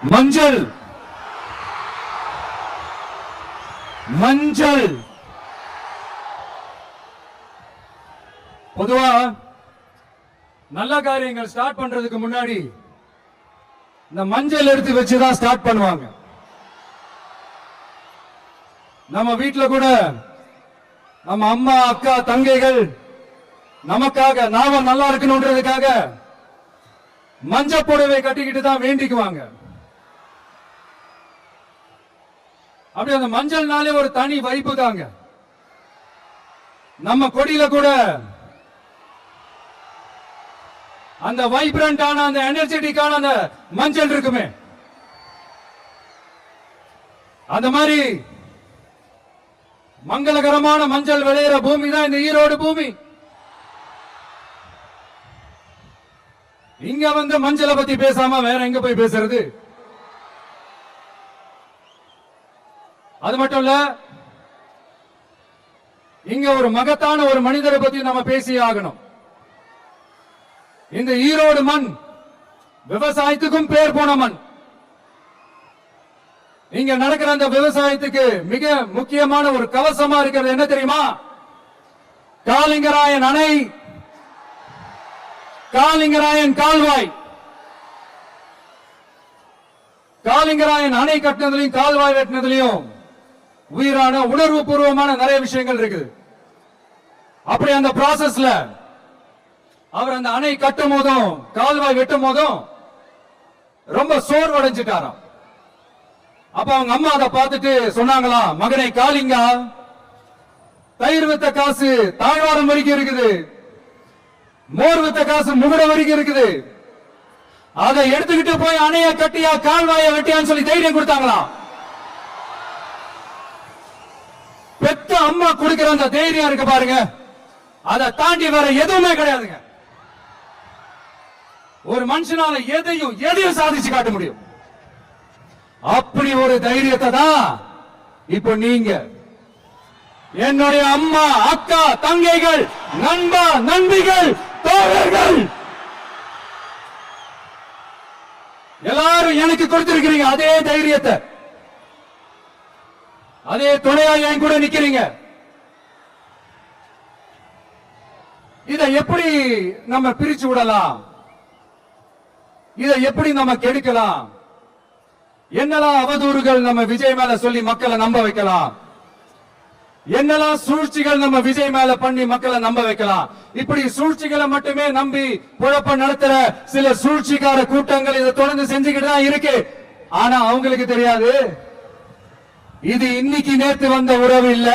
மஞ்சள். மஞ்சள். பொதுவா நல்ல காரியங்கள் ஸ்டார்ட் பண்றதுக்கு முன்னாடி இந்த மஞ்சள் எடுத்து வச்சுதான் ஸ்டார்ட் பண்ணுவாங்க. நம்ம வீட்டுல கூட நம்ம அம்மா அக்கா தங்கைகள் நமக்காக நாம நல்லா இருக்கணும்ன்றதுக்காக மஞ்ச புடவை கட்டிக்கிட்டு தான் வேண்டிக்குவாங்க. அப்படி அந்த மஞ்சள்னாலே ஒரு தனி வைப்பு தாங்க நம்ம கொடியில கூட அந்த வைப்ரண்டான அந்த எனர்ஜெட்டிக்கான அந்த மஞ்சள் இருக்குமே. அந்த மாதிரி மங்களகரமான மஞ்சள் விளையிற பூமி தான் இந்த ஈரோடு பூமி. இங்க வந்து மஞ்சளை பத்தி பேசாம வேற எங்க போய் பேசுறது? அது மட்டும் இல்ல இங்க ஒரு மகத்தான ஒரு மனிதரை பத்தி நம்ம பேசி ஆகணும். இந்த ஈரோடு மண் விவசாயத்துக்கும் பேர் போன மண். இங்க நடக்கிற அந்த விவசாயத்துக்கு மிக முக்கியமான ஒரு கவசமா இருக்கிறது என்ன தெரியுமா? காலிங்கராயன் அணை. காலிங்கராயன் கால்வாய். காலிங்கராயன் அணை கட்டினதுலையும் கால்வாய் வெட்டினதுலையும் உயிரான உணர்வு பூர்வமான நிறைய விஷயங்கள் இருக்குது. அப்படி அந்த ப்ராசஸ்ல அவர் அந்த அணை கட்டும் போதும் கால்வாய் வெட்டும் போதும் ரொம்ப சோர்வடைஞ்சிட்டாராம். அப்ப அவங்க அம்மா அதை பார்த்துட்டு சொன்னாங்களாம் மகனை காலிங்கா தயிர் வித்த காசு தாழ்வாரம் வரைக்கும் இருக்குது. மோர் வித்த காசு முகட வரைக்கும் இருக்குது. அதை எடுத்துக்கிட்டு போய் அணைய கட்டியா கால்வாய வெட்டியான்னு சொல்லி தைரியம் கொடுத்தாங்களாம் பெத்த அம்மா கொடுக்கிற அந்த தைரியம் இருக்கு பாருங்க. அதை தாண்டி வேற எதுவுமே கிடையாதுங்க. ஒரு மனுஷனால எதையும் எதையும் சாதிச்சு காட்ட முடியும். அப்படி ஒரு தைரியத்தை தான் இப்போ நீங்க என்னுடைய அம்மா அக்கா தங்கைகள் நண்பா நண்பிகள் தோழர்கள் எல்லாரும் எனக்கு கொடுத்திருக்கிறீங்க அதே தைரியத்தை. அதே துணையா என் கூட நிக்கிறீங்க. இதை எப்படி நம்ம பிரிச்சு விடலாம்? இதை எப்படி நம்ம கெடுக்கலாம்? என்னெல்லாம் அவதூறுகள் நம்ம விஜய் மேல சொல்லி மக்களை நம்ப வைக்கலாம்? என்னெல்லாம் சூழ்ச்சிகள் நம்ம விஜய் மேல பண்ணி மக்களை நம்ப வைக்கலாம்? இப்படி சூழ்ச்சிகளை மட்டுமே நம்பி குழப்பம் நடத்துற சில சூழ்ச்சிக்கார கூட்டங்கள் இதை தொடர்ந்து செஞ்சுக்கிட்டு தான் இருக்கு. ஆனா அவங்களுக்கு தெரியாது. இது இன்னைக்கு நேத்து வந்த உறவு இல்ல.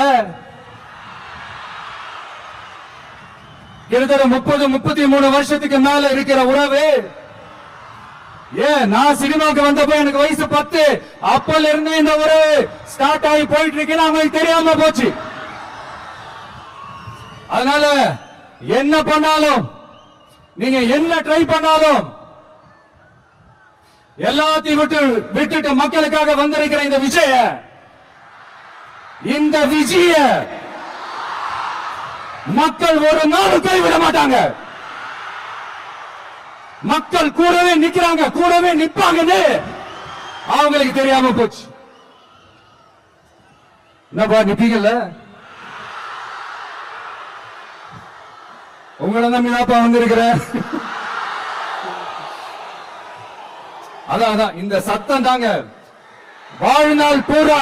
கிட்டத்தட்ட முப்பது முப்பத்தி மூணு வருஷத்துக்கு மேல இருக்கிற உறவு. ஏன்? நான் சினிமாக்கு வந்தப்போ எனக்கு வயசு பத்து. அப்பல இருந்து இந்த உறவு ஸ்டார்ட் ஆகி போயிட்டு இருக்குன்னு அவங்களுக்கு தெரியாம போச்சு. அதனால என்ன பண்ணாலும் நீங்க என்ன ட்ரை பண்ணாலும் எல்லாத்தையும் விட்டு விட்டுட்டு மக்களுக்காக வந்திருக்கிற இந்த விஜய இந்த விஜய மக்கள் ஒரு நாள் கைவிட மாட்டாங்க. மக்கள் கூடவே நிக்கிறாங்க கூடவே நிப்பாங்கன்னு அவங்களுக்கு தெரியாம போச்சு. என்னப்பா நிப்பீங்கல்ல? உங்களை நம்பிதாப்பா வந்திருக்கிறேன். அதான் அதான் இந்த சத்தம் தாங்க. வாழ்நாள் பூரா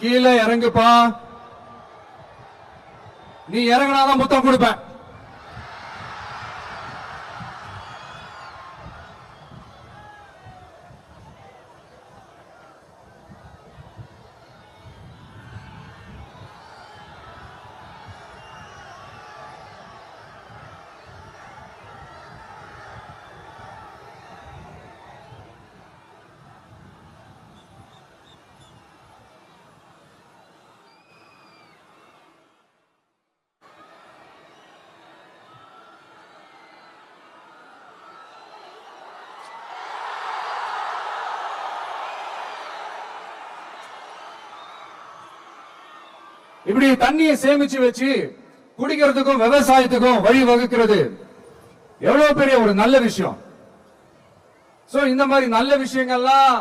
கீழே இறங்குப்பா. நீ இறங்கினாதான் முத்தம் கொடுப்பேன். இப்படி தண்ணியை சேமிச்சு வச்சு குடிக்கிறதுக்கும் விவசாயத்துக்கும் வழி வகுக்கிறது எவ்வளவு பெரிய ஒரு நல்ல விஷயம். சோ இந்த மாதிரி நல்ல விஷயங்கள்லாம்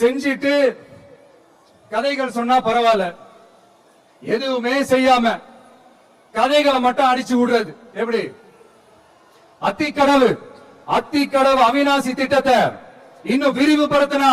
செஞ்சிட்டு கதைகள் சொன்னா பரவாயில்ல. எதுவுமே செய்யாம கதைகளை மட்டும் அடிச்சு விடுறது. எப்படி? அத்திக்கடவு அத்திக்கடவு அவிநாசி திட்டத்தை இன்னும் விரிவுபடுத்தினா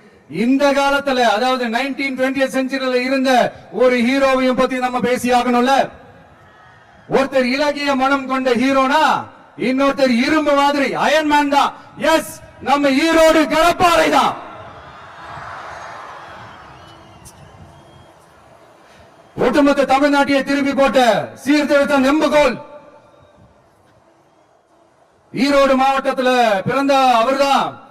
இந்த காலத்துல அதாவது நைன்டீன் டுவெண்டி செஞ்சுரியில இருந்த ஒரு ஹீரோவையும் பத்தி நம்ம பேசி ஆகணும்ல ஒருத்தர் இலகிய மனம் கொண்ட ஹீரோனா இன்னொருத்தர் இரும்பு மாதிரி அயன்மேன் தான். எஸ் நம்ம ஈரோடு கடப்பாறை தான். ஒட்டுமொத்த தமிழ்நாட்டையே திருப்பி போட்ட சீர்திருத்த நெம்புகோல். ஈரோடு மாவட்டத்துல பிறந்த அவர்தான்.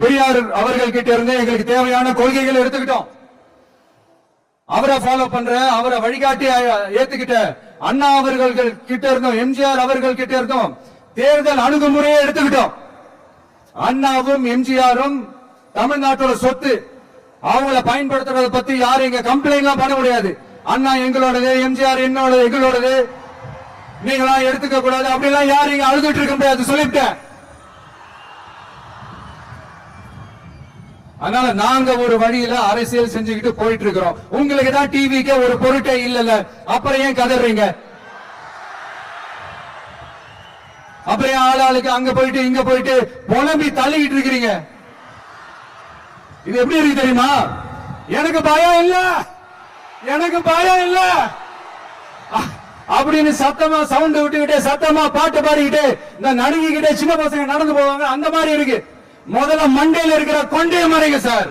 பெரியார் அவர்கள் கிட்ட இருந்து எங்களுக்கு தேவையான கொள்கைகளை எடுத்துக்கிட்டோம். அவரை ஃபாலோ பண்ற அவரை வழிகாட்டி ஏத்துக்கிட்ட அண்ணா அவர்கள் கிட்ட இருந்தோம் எம்ஜிஆர் அவர்கள் கிட்ட இருந்தோம் தேர்தல் அணுகுமுறையை எடுத்துக்கிட்டோம். அண்ணாவும் எம்ஜிஆரும் தமிழ்நாட்டோட சொத்து அவங்கள பயன்படுத்துறத பத்தி யாரும் இங்க கம்ப்ளைண்ட் பண்ண முடியாது. அண்ணா எங்களோடது எம்ஜிஆர் என்னோடது எங்களோடது. நீங்களாம் எடுத்துக்க கூடாது அப்படிலாம் யாரும் இங்க அழுதுட்டு இருக்க முடியாது சொல்லிவிட்டேன். அதனால நாங்க ஒரு வழியில அரசியல் செஞ்சுக்கிட்டு போயிட்டு இருக்கிறோம் உங்களுக்கு தான் டிவிக்கு ஒரு பொருட்டே இல்லல அப்புறம் ஏன் கதறீங்க? அப்புறம் ஏன் ஆளாளுக்கு அங்க போயிட்டு இங்க போயிட்டு புலம்பி தள்ளிக்கிட்டு இருக்கிறீங்க? இது எப்படி இருக்கு தெரியுமா? எனக்கு பயம் இல்ல. எனக்கு பயம் இல்ல. அ- அப்படின்னு சத்தமா சவுண்ட் விட்டுக்கிட்டே சத்தமா பாட்டு பாடிக்கிட்டு இந்த நடுங்கிக்கிட்டே சின்ன பசங்க நடந்து போவாங்க. அந்த மாதிரி இருக்கு. முதல்ல மண்டையில் இருக்கிற கொண்டே மறைங்க சார்.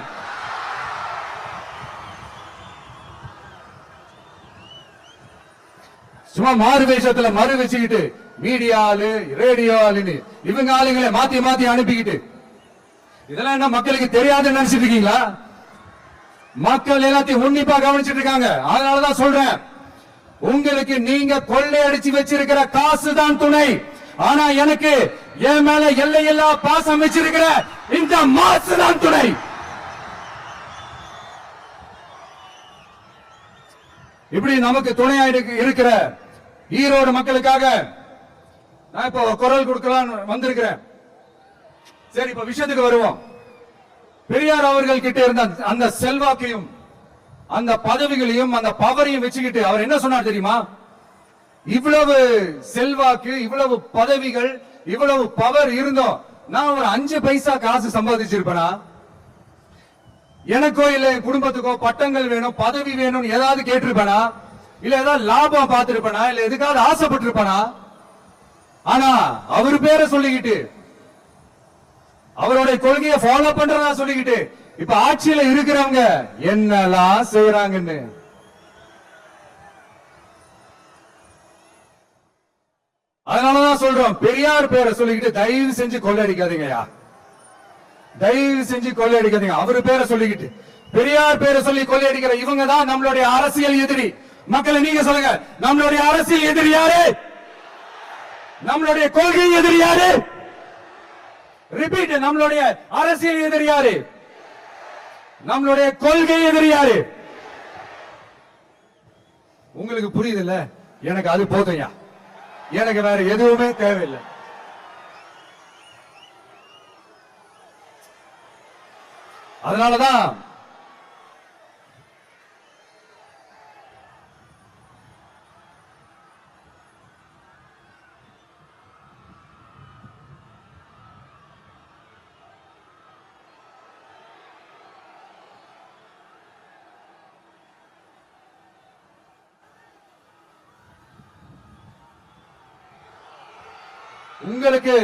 சும்மா மாறு வேஷத்துல மறு வச்சுக்கிட்டு மீடியா ஆளு ரேடியோ ஆளுன்னு இவங்க ஆளுங்களை மாத்தி மாத்தி அனுப்பிக்கிட்டு. இதெல்லாம் என்ன மக்களுக்கு தெரியாதுன்னு நினைச்சிட்டு இருக்கீங்களா? மக்கள் எல்லாத்தையும் உன்னிப்பா கவனிச்சிட்டு இருக்காங்க. அதனாலதான் சொல்றேன். உங்களுக்கு நீங்க கொள்ளையடிச்சு வச்சிருக்கிற காசு தான் துணை. ஆனா எனக்கு என் மேல எல்லையில்லா பாசம் வச்சிருக்கிற இந்த மாசு தான் துணை. இப்படி நமக்கு துணையா இருக்கிற ஈரோடு மக்களுக்காக நான் இப்போ குரல் கொடுக்கலாம் வந்திருக்கிறேன். சரி இப்ப விஷயத்துக்கு வருவோம். பெரியார் அவர்கள் கிட்ட இருந்த அந்த செல்வாக்கையும் அந்த பதவிகளையும் அந்த பவரையும் வச்சுக்கிட்டு அவர் என்ன சொன்னார் தெரியுமா? இவ்வளவு செல்வாக்கு இவ்வளவு பதவிகள் இவ்வளவு பவர் இருந்தோம். நான் ஒரு அஞ்சு பைசா காசு சம்பாதிச்சிருப்பேனா? எனக்கோ இல்ல என் குடும்பத்துக்கோ பட்டங்கள் வேணும் பதவி வேணும்னு ஏதாவது கேட்டிருப்பேனா? இல்ல ஏதாவது லாபம் பார்த்திருப்பேனா? இல்ல எதுக்காவது ஆசைப்பட்டிருப்பேனா? ஆனா அவர் பேரை சொல்லிக்கிட்டு அவருடைய கொள்கையை ஃபாலோ பண்றதா சொல்லிக்கிட்டு இப்ப ஆட்சியில இருக்கிறவங்க என்னெல்லாம் செய்யறாங்கன்னு அதனாலதான் சொல்றோம் பெரியார் பேரை சொல்லிக்கிட்டு தயவு செஞ்சு கொள்ளடிக்காதீங்கயா தயவு செஞ்சு கொள்ளையடிக்காதீங்க அவரு பேரை சொல்லிக்கிட்டு பெரியார் பேரை சொல்லி கொள்ளையடிக்கிற இவங்க தான் நம்மளுடைய அரசியல் எதிரி. மக்களை நீங்க சொல்லுங்க நம்மளுடைய அரசியல் எதிரி யாரு? நம்மளுடைய கொள்கை எதிரி யாரு? ரிப்பீட் நம்மளுடைய அரசியல் எதிரி யாரு? நம்மளுடைய கொள்கை எதிரி யாரு? உங்களுக்கு புரியுதுல்ல? எனக்கு அது போதும்யா. எனக்கு வேற எதுவுமே தேவையில்லை. அதனாலதான் உங்களுக்கு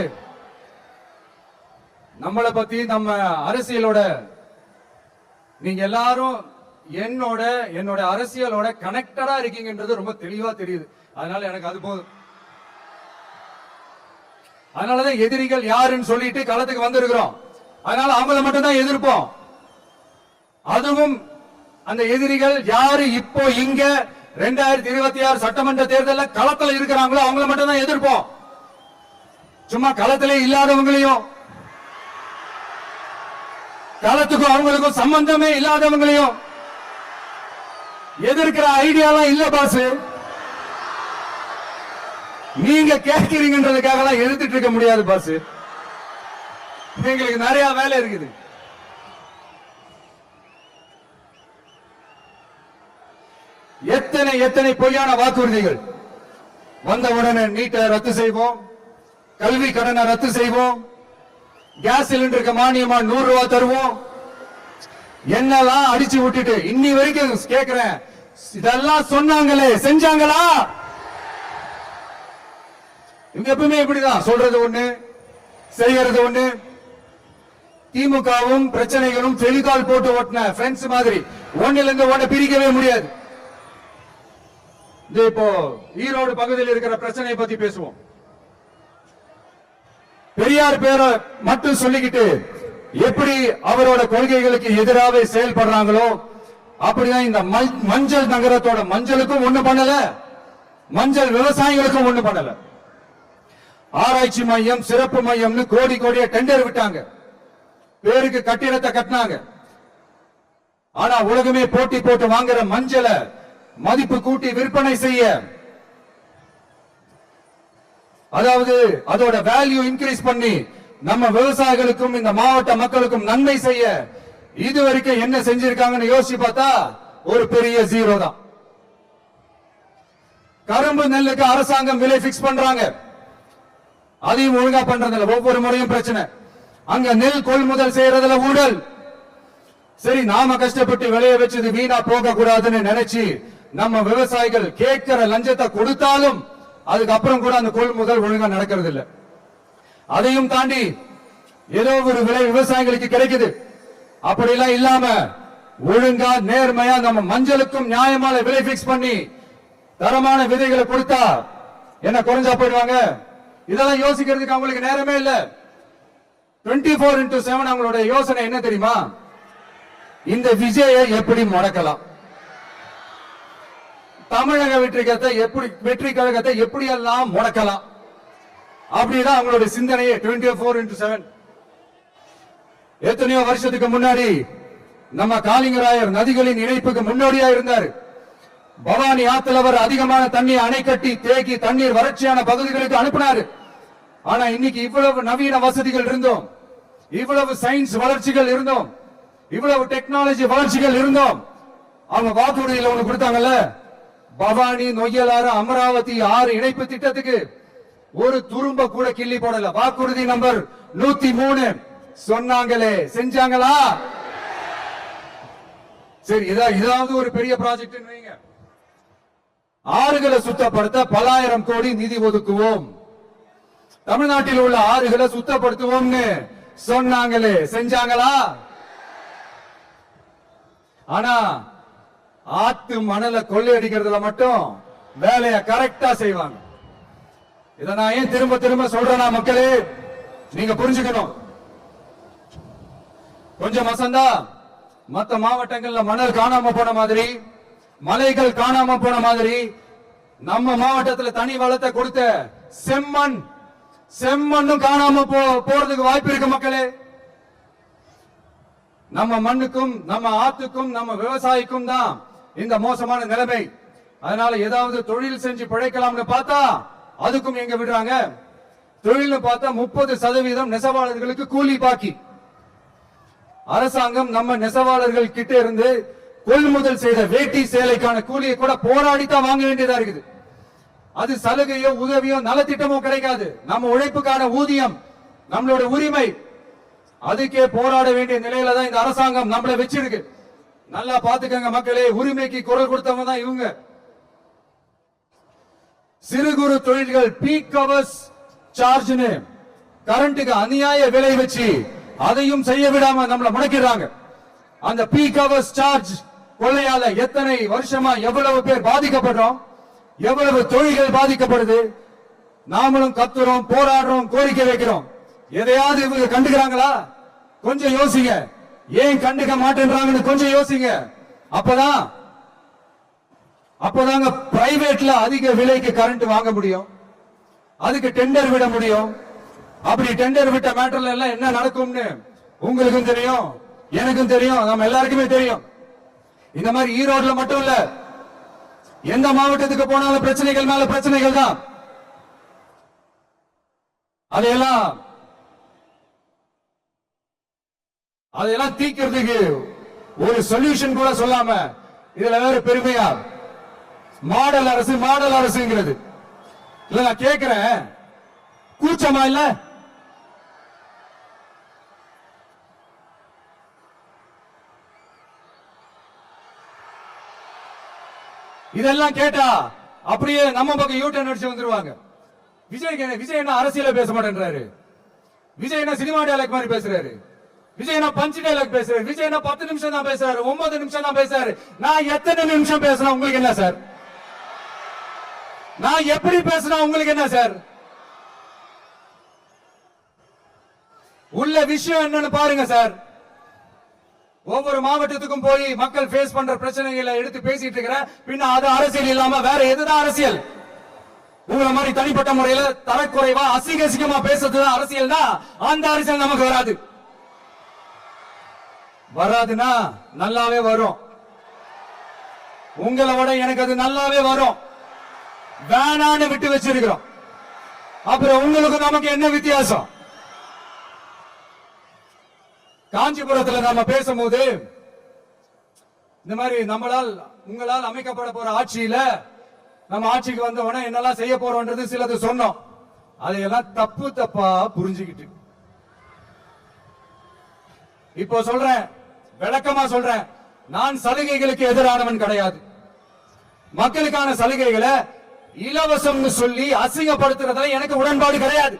நம்மளை பத்தி நம்ம அரசியலோட நீங்க எல்லாரும் என்னோட என்னோட அரசியலோட கனெக்டடா இருக்கீங்கன்றது ரொம்ப தெளிவா தெரியுது. அதனால எனக்கு அது போதும். அதனாலதான் எதிரிகள் யாருன்னு சொல்லிட்டு களத்துக்கு வந்திருக்கிறோம். அதனால அவங்கள மட்டும் தான் எதிர்ப்போம். அதுவும் அந்த எதிரிகள் யாரு இப்போ இங்க ரெண்டாயிரத்தி இருபத்தி ஆறு சட்டமன்ற தேர்தலில் களத்துல இருக்கிறாங்களோ அவங்கள மட்டும் தான் எதிர்ப்போம். சும்மா களத்திலே இல்லாதவங்களையும் களத்துக்கும் அவங்களுக்கும் சம்பந்தமே இல்லாதவங்களையும் எதிர்க்கிற ஐடியாலாம் இல்ல பாசு. நீங்க கேட்கிறீங்கன்றதுக்காக எல்லாம் எழுத்துட்டு இருக்க முடியாது பாசு. எங்களுக்கு நிறைய வேலை இருக்குது. எத்தனை எத்தனை பொய்யான வாக்குறுதிகள் வந்த உடனே நீட்டை ரத்து செய்வோம். கல்வி கடனை ரத்து செய்வோம். கேஸ் சிலிண்டருக்கு மானியமா நூறு ரூபாய் தருவோம். என்னெல்லாம் அடிச்சு விட்டுட்டு இன்னி வரைக்கும் கேக்குறேன். இதெல்லாம் சொன்னாங்களே செஞ்சாங்களா? இவங்க எப்பவுமே இப்படிதான் சொல்றது ஒண்ணு செய்யறது ஒண்ணு. திமுகவும் பிரச்சனைகளும் தெளிகால் போட்டு ஓட்டின ஃப்ரெண்ட்ஸ் மாதிரி. ஒண்ணுல இருந்து ஒண்ணு பிரிக்கவே முடியாது. இது இப்போ ஈரோடு பகுதியில் இருக்கிற பிரச்சனையை பத்தி பேசுவோம். பெரியார் பேரை மட்டும் சொல்லிக்கிட்டு எப்படி அவரோட கொள்கைகளுக்கு எதிராக செயல்படுறாங்களோ அப்படிதான் இந்த மஞ்சள் நகரத்தோட மஞ்சளுக்கும் ஒண்ணு பண்ணல. மஞ்சள் விவசாயிகளுக்கும் ஒண்ணு பண்ணல. ஆராய்ச்சி மையம் சிறப்பு மையம்னு கோடி கோடியா டெண்டர் விட்டாங்க. பேருக்கு கட்டிடத்தை கட்டினாங்க. ஆனா உலகமே போட்டி போட்டு வாங்குற மஞ்சளை மதிப்பு கூட்டி விற்பனை செய்ய அதாவது அதோட வேல்யூ இன்க்ரீஸ் பண்ணி நம்ம விவசாயிகளுக்கும் இந்த மாவட்ட மக்களுக்கும் நன்மை செய்ய இது வரைக்கும் என்ன செஞ்சிருக்காங்கன்னு யோசிச்சு பார்த்தா ஒரு பெரிய ஜீரோ தான். கரும்பு நெல்லுக்கு அரசாங்கம் விலை பிக்ஸ் பண்றாங்க. அதையும் ஒழுங்கா பண்றதில்ல. ஒவ்வொரு முறையும் பிரச்சனை. அங்க நெல் கொள்முதல் செய்யறதுல ஊழல். சரி நாம கஷ்டப்பட்டு விளைய வச்சது வீணா போக கூடாதுன்னு நினைச்சு நம்ம விவசாயிகள் கேட்கிற லஞ்சத்தை கொடுத்தாலும் அதுக்கப்புறம் கூட அந்த கொள்முதல் ஒழுங்கா நடக்கிறது இல்ல அதையும் தாண்டி ஏதோ ஒரு விலை விவசாயிகளுக்கு கிடைக்குது. அப்படிலாம் இல்லாம ஒழுங்கா நேர்மையா நம்ம மஞ்சளுக்கும் நியாயமான விலை பிக்ஸ் பண்ணி தரமான விதைகளை கொடுத்தா என்ன குறைஞ்சா போயிடுவாங்க? இதெல்லாம் யோசிக்கிறதுக்கு அவங்களுக்கு நேரமே இல்ல. 24 ஃபோர் இன்டூ செவன் அவங்களோட யோசனை என்ன தெரியுமா? இந்த விஜயை எப்படி முடக்கலாம்? தமிழக வெற்றி கழகத்தை எப்படி வெற்றி கழகத்தை எப்படி எல்லாம் முடக்கலாம்? அப்படிதான் அவங்களோட சிந்தனையே 24 ஃபோர் இன்டூ செவன் எத்தனையோ வருஷத்துக்கு முன்னாடி நம்ம காளிங்கராயர் நதிகளின் இணைப்புக்கு முன்னோடியா இருந்தார். பவானி ஆத்துல அவர் அதிகமான தண்ணீர் அணை கட்டி தேக்கி தண்ணீர் வறட்சியான பகுதிகளுக்கு அனுப்பினாரு. ஆனா இன்னைக்கு இவ்வளவு நவீன வசதிகள் இருந்தோம். இவ்வளவு சயின்ஸ் வளர்ச்சிகள் இருந்தோம். இவ்வளவு டெக்னாலஜி வளர்ச்சிகள் இருந்தோம். அவங்க வாக்குறுதியில் ஒண்ணு கொடுத்தாங்கல்ல? பவானி நொய்யலாறு அமராவதி ஆறு இணைப்பு திட்டத்துக்கு ஒரு துரும்ப கூட கிள்ளி போடல. வாக்குறுதி நம்பர் நூத்தி மூணு சொன்னாங்களே செஞ்சாங்களா? சரி இதா இதாவது ஒரு பெரிய ப்ராஜெக்ட் வைங்க. ஆறுகளை சுத்தப்படுத்த பல்லாயிரம் கோடி நிதி ஒதுக்குவோம். தமிழ்நாட்டில் உள்ள ஆறுகளை சுத்தப்படுத்துவோம்னு சொன்னாங்களே செஞ்சாங்களா? ஆனா ஆத்து மணலை கொள்ளையடிக்கிறதுல மட்டும் வேலைய கரெக்டா செய்வாங்க. இத நான் ஏன் திரும்ப திரும்ப சொல்றேன்னா மக்களே நீங்க புரிஞ்சுக்கணும். கொஞ்சம் மசந்தா மத்த மாவட்டங்கள்ல மணல் காணாம போன மாதிரி மலைகள் காணாம போன மாதிரி நம்ம மாவட்டத்துல தனி வளத்தை கொடுத்த செம்மண் செம்மண்ணும் காணாம போ போறதுக்கு வாய்ப்பு இருக்கு மக்களே. நம்ம மண்ணுக்கும் நம்ம ஆத்துக்கும் நம்ம விவசாயிக்கும் தான் இந்த மோசமான நிலைமை? அதனால ஏதாவது தொழில் செஞ்சு பிழைக்கலாம்னு பார்த்தா அதுக்கும் எங்க விடுறாங்க? தொழில்னு பார்த்தா முப்பது சதவீதம் நெசவாளர்களுக்கு கூலி பாக்கி. அரசாங்கம் நம்ம நெசவாளர்கள் கிட்ட இருந்து கொள்முதல் செய்த வேட்டி சேலைக்கான கூலியை கூட போராடி தான் வாங்க வேண்டியதா இருக்குது. அது சலுகையோ உதவியோ நலத்திட்டமோ கிடைக்காது. நம்ம உழைப்புக்கான ஊதியம் நம்மளோட உரிமை. அதுக்கே போராட வேண்டிய நிலையில தான் இந்த அரசாங்கம் நம்மளை வச்சிருக்கு. நல்லா பாத்துக்கங்க மக்களே உரிமைக்கு குரல் கொடுத்தவங்க தான் இவங்க. சிறு குறு தொழில்கள் பீக் அவர்ஸ் சார்ஜ்னு கரண்ட்டுக்கு அநியாய விலை வச்சு அதையும் செய்ய விடாம நம்மள முடக்கிறாங்க அந்த பீக் அவர்ஸ் சார்ஜ் கொள்ளையால எத்தனை வருஷமா எவ்வளவு பேர் பாதிக்கப்படுறோம்? எவ்வளவு தொழில்கள் பாதிக்கப்படுது? நாமளும் கத்துறோம் போராடுறோம் கோரிக்கை வைக்கிறோம். எதையாவது இவங்க கண்டுக்கிறாங்களா? கொஞ்சம் யோசிங்க. ஏன் கண்டுக்க மாட்டேன்றாங்கன்னு கொஞ்சம் யோசிங்க. அப்பதான் அப்பதாங்க பிரைவேட்ல அதிக விலைக்கு கரண்ட் வாங்க முடியும். அதுக்கு டெண்டர் விட முடியும். அப்படி டெண்டர் விட்ட மேட்டர்ல எல்லாம் என்ன நடக்கும்னு உங்களுக்கும் தெரியும் எனக்கும் தெரியும் நம்ம எல்லாருக்குமே தெரியும். இந்த மாதிரி ஈரோடுல மட்டும் இல்ல எந்த மாவட்டத்துக்கு போனாலும் பிரச்சனைகள் மேல பிரச்சனைகள் தான். அதையெல்லாம் அதையெல்லாம் தீக்கிறதுக்கு ஒரு சொல்யூஷன் கூட சொல்லாம இதுல வேற பெருமையா? மாடல் அரசு மாடல் அரசுங்கிறது. இல்ல நான் கேக்குறேன். கூச்சமா இல்ல? இதெல்லாம் கேட்டா அப்படியே நம்ம பக்கம் யூட்டன் அடிச்சு வந்துருவாங்க. விஜய் என்ன விஜய் என்ன அரசியல பேச மாட்டேன்றாரு. விஜய் என்ன சினிமா டைலாக் மாதிரி பேசுறாரு. விஜய் பஞ்சு டைலாக் பேசுறாரு? விஜய் பத்து நிமிஷம் தான் பேசுறாரு? ஒன்பது நிமிஷம் தான் பேசுறாரு. நான் எத்தனை நிமிஷம் பேசுறேன் உங்களுக்கு என்ன சார்? நான் எப்படி பேசுறேன் உங்களுக்கு என்ன சார்? உள்ள விஷயம் என்னன்னு பாருங்க சார். ஒவ்வொரு மாவட்டத்துக்கும் போய் மக்கள் ஃபேஸ் பண்ற பிரச்சனைகளை எடுத்து பேசிட்டு இருக்கிறேன் பின்ன அது அரசியல் இல்லாம வேற எதுதான் அரசியல்? உங்களை மாதிரி தனிப்பட்ட முறையில தரக்குறைவா அசிங்க அசிங்கமா பேசுறதுதான் அரசியல்னா அந்த அரசியல் நமக்கு வராது. வராதுன்னா நல்லாவே வரும். உங்களை விட எனக்கு அது நல்லாவே வரும். வேணான்னு விட்டு வச்சிருக்கிறோம். அப்புறம் உங்களுக்கு நமக்கு என்ன வித்தியாசம்? காஞ்சிபுரத்துல நாம பேசும்போது இந்த மாதிரி நம்மளால் உங்களால் அமைக்கப்பட போற ஆட்சியில நம்ம ஆட்சிக்கு வந்த உடனே என்னெல்லாம் செய்ய போறோம்ன்றது சிலது சொன்னோம். அதையெல்லாம் தப்பு தப்பா புரிஞ்சுக்கிட்டு. இப்போ சொல்றேன் விளக்கமா சொல்றேன். நான் சலுகைகளுக்கு எதிரானவன் கிடையாது. மக்களுக்கான சலுகைகளை இலவசம்னு சொல்லி அசிங்கப்படுத்துறதுல எனக்கு உடன்பாடு கிடையாது.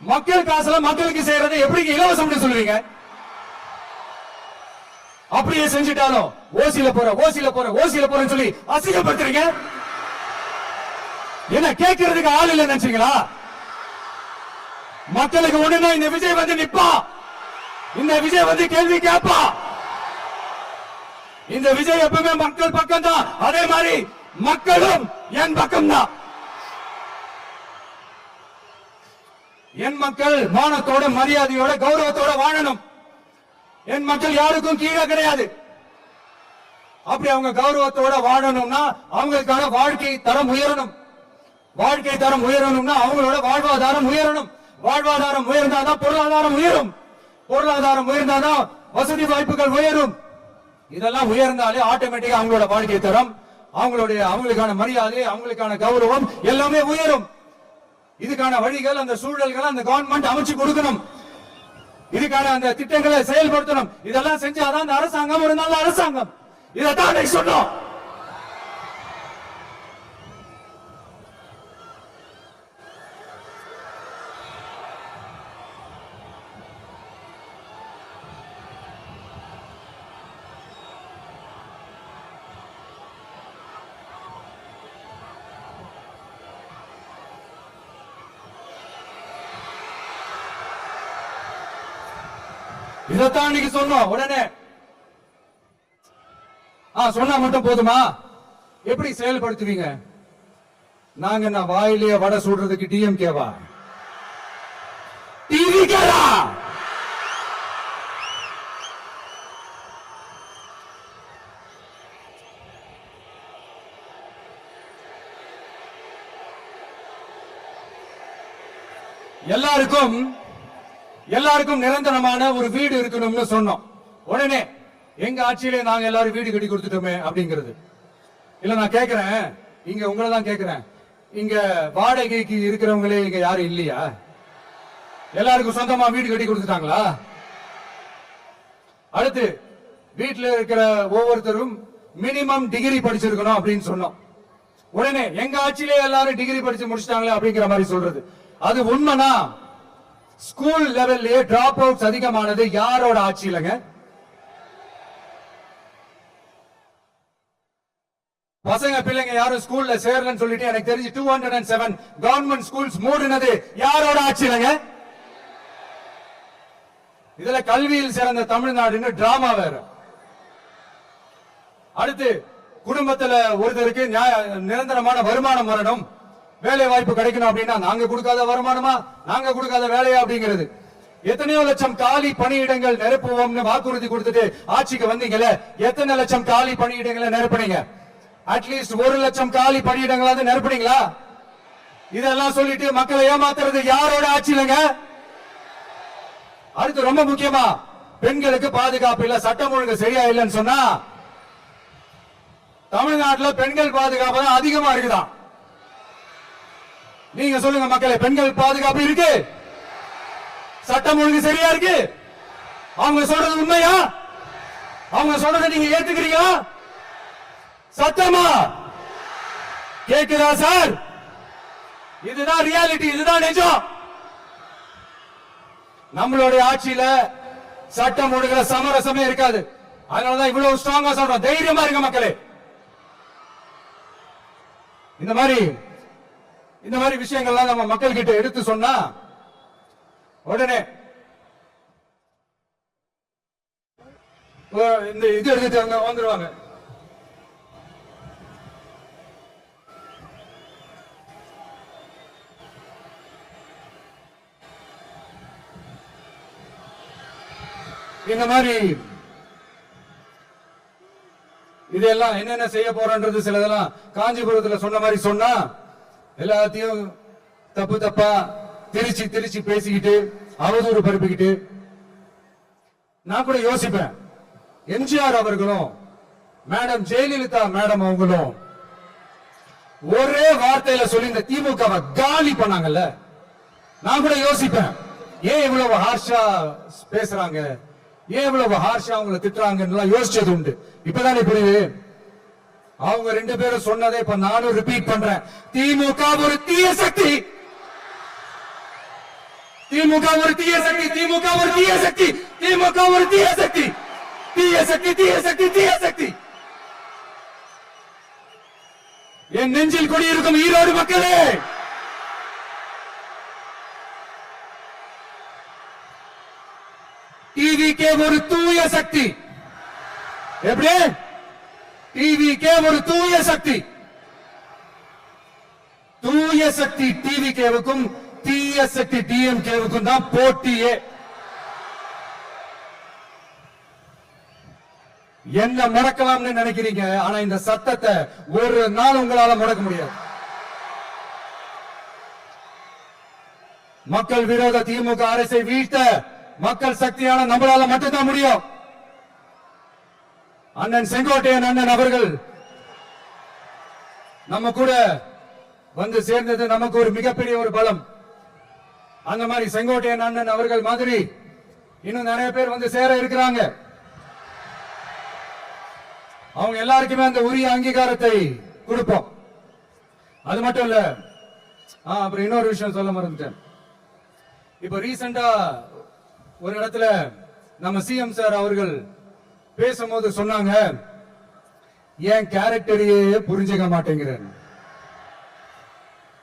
மக்கள் காசுல மக்களுக்கு செய்யறது எப்படி இலவசம்னு சொல்லுவீங்க? அப்படியே செஞ்சுட்டாலும் ஓசியில போற ஓசியில போற ஓசியில போறேன்னு சொல்லி அசிங்கப்படுத்துறீங்க? என்ன கேட்கறதுக்கு ஆள் இல்லைன்னு நினைச்சீங்களா? மக்களுக்கு உடனே இந்த விஜய் வந்து நிப்பா. இந்த விஜய் வந்து கேள்வி கேட்பா இந்த விஜய் எப்பவுமே மக்கள் பக்கம் தான் அதே மாதிரி மக்களும் என் பக்கம் தான் என் மக்கள் மானத்தோட மரியாதையோட கௌரவத்தோட வாழணும். என் மக்கள் யாருக்கும் கீழே கிடையாது. அப்படி அவங்க கௌரவத்தோட வாழணும்னா அவங்களுக்கான வாழ்க்கை தரம் உயரணும். வாழ்க்கை தரம் உயரணும்னா அவங்களோட வாழ்வாதாரம் உயரணும். வாழ்வாதாரம் உயர்ந்தாதான் பொருளாதாரம் உயரும். பொருளாதாரம் உயர்ந்தாதான் வசதி வாய்ப்புகள் உயரும். இதெல்லாம் உயர்ந்தாலே ஆட்டோமேட்டிக்கா அவங்களோட வாழ்க்கை தரம். அவங்களுடைய அவங்களுக்கான மரியாதை அவங்களுக்கான கௌரவம் எல்லாமே உயரும். இதுக்கான வழிகள் அந்த சூழல்களை அந்த கவர்மெண்ட் அமைச்சு கொடுக்கணும். இதுக்கான அந்த திட்டங்களை செயல்படுத்தணும். இதெல்லாம் செஞ்சாதான் அந்த அரசாங்கம் ஒரு நல்ல அரசாங்கம். இதைத்தான் அன்னைக்கு சொன்னோம் இதைத்தான் இன்னைக்கு சொன்னோம் உடனே. ஆ சொன்னா மட்டும் போதுமா? எப்படி செயல்படுத்துவீங்க? நாங்க என்ன வாயிலேயே வடை சுடுறதுக்கு டிஎம்கேவா? டிவி கேடா எல்லாருக்கும் எல்லாருக்கும் நிரந்தரமான ஒரு வீடு இருக்கணும்னு சொன்னோம். உடனே எங்க ஆட்சியிலே நாங்க எல்லாரும் வீடு கட்டி கொடுத்துட்டோமே அப்படிங்கிறது. இல்ல நான் கேக்குறேன். இங்க உங்களை தான் கேக்குறேன். இங்க வாடகைக்கு இருக்கிறவங்களே இங்க யாரும் இல்லையா? எல்லாருக்கும் சொந்தமா வீடு கட்டி கொடுத்துட்டாங்களா? அடுத்து வீட்டுல இருக்கிற ஒவ்வொருத்தரும் மினிமம் டிகிரி படிச்சிருக்கணும் அப்படின்னு சொன்னோம். உடனே எங்க ஆட்சியிலே எல்லாரும் டிகிரி படிச்சு முடிச்சிட்டாங்களே அப்படிங்கிற மாதிரி சொல்றது. அது உண்மைனா ஸ்கூல் லெவல்லயே டிராப் அவுட்ஸ் அதிகமானது யாரோட ஆட்சியிலங்க? பசங்க பிள்ளைங்க யாரும் ஸ்கூல்ல சேரலன்னு சொல்லிட்டு எனக்கு தெரிஞ்சு two hundred and seven government schools மூடினது யாரோட ஆட்சியிலங்க? இதுல கல்வியில் சிறந்த தமிழ்நாடுன்னு டிராமா வேற. அடுத்து குடும்பத்துல ஒருத்தருக்கு நியாய- நிரந்தரமான வருமானம் வரணும். வேலை வாய்ப்பு கிடைக்கணும் அப்படின்னா நாங்க கொடுக்காத வருமானமா? நாங்க கொடுக்காத வேலையா அப்படிங்கிறது. எத்தனையோ லட்சம் காலி பணியிடங்கள் நிரப்புவோம்னு வாக்குறுதி கொடுத்துட்டு ஆட்சிக்கு வந்தீங்கல்ல? எத்தனை லட்சம் காலி பணியிடங்களை நிரப்புனீங்க? அட்லீஸ்ட் ஒரு லட்சம் காலி பணியிடங்களாவது நிரப்புனீங்களா? இதெல்லாம் சொல்லிட்டு மக்களை ஏமாத்துறது யாரோட ஆட்சியிலங்க அடுத்து ரொம்ப முக்கியமா பெண்களுக்கு பாதுகாப்பு இல்ல சட்டம் ஒழுங்கு சரியா இல்லைன்னு சொன்னா தமிழ்நாட்டில் பெண்கள் பாதுகாப்பு தான் அதிகமா இருக்குதான். நீங்க சொல்லுங்க மக்களே பெண்கள் பாதுகாப்பு இருக்கு? சட்டம் ஒழுங்கு சரியா இருக்கு? அவங்க சொல்றது உண்மையா? அவங்க சொல்றதை நீங்க ஏத்துக்கிறீங்களா? சத்தமா? கேக்குதா சார்? இதுதான் ரியாலிட்டி இதுதான் நிஜம். நம்மளுடைய ஆட்சியில சட்டம் ஒழுங்குற சமரசமே இருக்காது. அதனாலதான் இவ்வளவு ஸ்ட்ராங்கா சொல்றோம். தைரியமா இருங்க மக்களே. இந்த மாதிரி இந்த மாதிரி விஷயங்கள்லாம் நம்ம மக்கள் கிட்ட எடுத்து சொன்னா உடனே இந்த இது எடுத்துட்டு அங்க வந்துருவாங்க. இந்த மாதிரி இதெல்லாம் என்னென்ன செய்ய போறோன்றது சிலதெல்லாம் காஞ்சிபுரத்துல சொன்ன மாதிரி சொன்னா எல்லாத்தையும் தப்பு தப்பா திருச்சி திருச்சி பேசிக்கிட்டு அவதூறு பரப்பிக்கிட்டு நான் கூட யோசிப்பேன். எம்ஜிஆர் அவர்களும் மேடம் ஜெயலலிதா மேடம் அவங்களும் ஒரே வார்த்தையில சொல்லி இந்த திமுகவை காலி பண்ணாங்கல்ல? நான் கூட யோசிப்பேன். ஏன் இவ்வளவு ஹார்ஷா பேசுறாங்க? ஏன் இவ்வளவு ஹார்ஷா அவங்களை திட்டுறாங்கன்னு யோசிச்சது உண்டு. இப்பதானே புரியுது? அவங்க ரெண்டு பேரும் சொன்னதை இப்ப நானும் ரிப்பீட் பண்றேன். திமுக ஒரு தீய சக்தி. திமுக ஒரு தீய சக்தி திமுக ஒரு தீய சக்தி திமுக ஒரு தீய சக்தி. தீய சக்தி தீய சக்தி தீய சக்தி. என் நெஞ்சில் குடியிருக்கும் ஈரோடு மக்களே. டிவிக்கே ஒரு தூய சக்தி. எப்படி? டிவிக்கே ஒரு தூய சக்தி. தூய சக்தி டிவி கேவுக்கும் தீய சக்தி டிஎம்கேவுக்கும் தான் போட்டியே. என்ன முடக்கலாம்னு நினைக்கிறீங்க? ஆனா இந்த சத்தத்தை ஒரு நாள் உங்களால முடக்க முடியாது. மக்கள் விரோத திமுக அரசை வீழ்த்த மக்கள் சக்தியான நம்மளால மட்டும்தான் முடியும். அண்ணன் செங்கோட்டையன் அண்ணன் அவர்கள் நம்ம கூட வந்து சேர்ந்தது நமக்கு ஒரு மிகப்பெரிய ஒரு பலம். அந்த மாதிரி செங்கோட்டையன் அண்ணன் அவர்கள் மாதிரி இன்னும் நிறைய பேர் வந்து சேர இருக்கிறாங்க. அவங்க எல்லாருக்குமே அந்த உரிய அங்கீகாரத்தை கொடுப்போம். அது மட்டும் இல்ல ஆ, அப்புறம் இன்னொரு விஷயம் சொல்ல மறந்துட்டேன். இப்ப ரீசெண்டா ஒரு இடத்துல நம்ம சிஎம் சார் அவர்கள் பேசும்போது சொன்னாங்க என் கேரக்டரையே புரிஞ்சுக்க மாட்டேங்கிறேன்.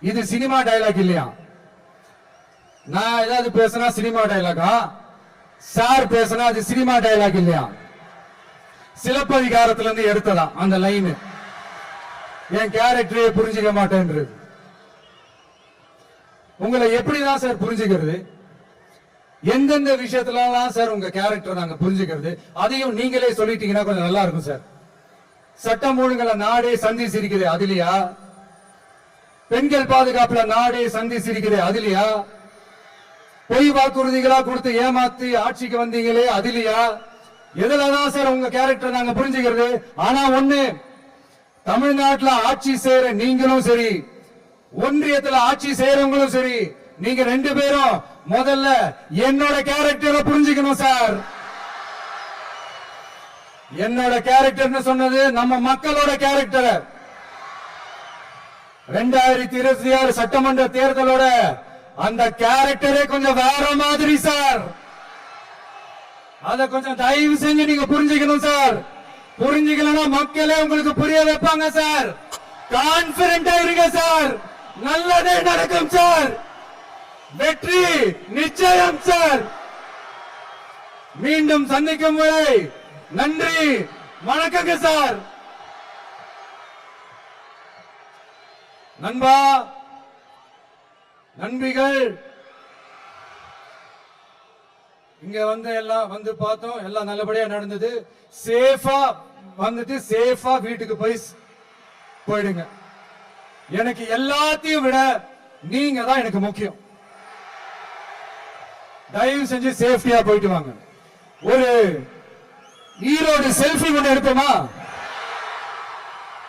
இது சினிமா டயலாக் இல்லையா? நான் ஏதாவது பேசினா சினிமா டைலாகா சார் பேசினா அது சினிமா டயலாக் இல்லையா? சிலப்பதிகாரத்துல இருந்து எடுத்ததா அந்த லைன் என் கேரக்டரையே புரிஞ்சுக்க மாட்டேன்றது. உங்களை எப்படிதான் சார் புரிஞ்சுக்கிறது? எந்தெந்த விஷயத்துலலாம் சார் உங்க கேரக்டர் நாங்க புரிஞ்சுக்கிறது அதையும் நீங்களே சொல்லிட்டீங்கன்னா கொஞ்சம் நல்லா இருக்கும் சார். சட்டம் ஒழுங்குல நாடே சந்தி சிரிக்குது அதுலயா? பெண்கள் பாதுகாப்புல நாடே சந்தி சிரிக்குது அதுலயா? பொய் வாக்குறுதிகளா கொடுத்து ஏமாத்தி ஆட்சிக்கு வந்தீங்களே அதுலயா? எதுலதான் சார் உங்க கேரக்டர் நாங்க புரிஞ்சுக்கிறது? ஆனா ஒண்ணு தமிழ்நாட்டுல ஆட்சி செய்யற நீங்களும் சரி ஒன்றியத்துல ஆட்சி செய்யறவங்களும் சரி நீங்க ரெண்டு பேரும் முதல்ல என்னோட கேரக்டரை புரிஞ்சுக்கணும் சார். என்னோட கேரக்டர்னு சொன்னது நம்ம மக்களோட கேரக்டர். ரெண்டாயிரத்தி இருபத்தி ஆறு சட்டமன்ற தேர்தலோட அந்த கேரக்டரே கொஞ்சம் வேற மாதிரி சார். அத கொஞ்சம் தயவு செஞ்சு நீங்க புரிஞ்சுக்கணும் சார். புரிஞ்சுக்கலன்னா மக்களே உங்களுக்கு புரிய வைப்பாங்க சார். கான்பிடண்டா இருங்க சார். நல்லதே நடக்கும் சார். வெற்றி நிச்சயம் சார். மீண்டும் சந்திக்கும் வரை நன்றி வணக்கங்க சார். நண்பா நண்பிகள் இங்க வந்து எல்லாம் வந்து பார்த்தோம் எல்லாம் நல்லபடியா நடந்தது. சேஃபா வந்துட்டு சேஃபா வீட்டுக்கு போய் போயிடுங்க. எனக்கு எல்லாத்தையும் விட நீங்க தான் எனக்கு முக்கியம். தயவு செஞ்சு சேஃப்டியா போயிட்டு வாங்க. ஒரு ஈரோடு செல்ஃபி ஒண்ணு எடுப்போமா?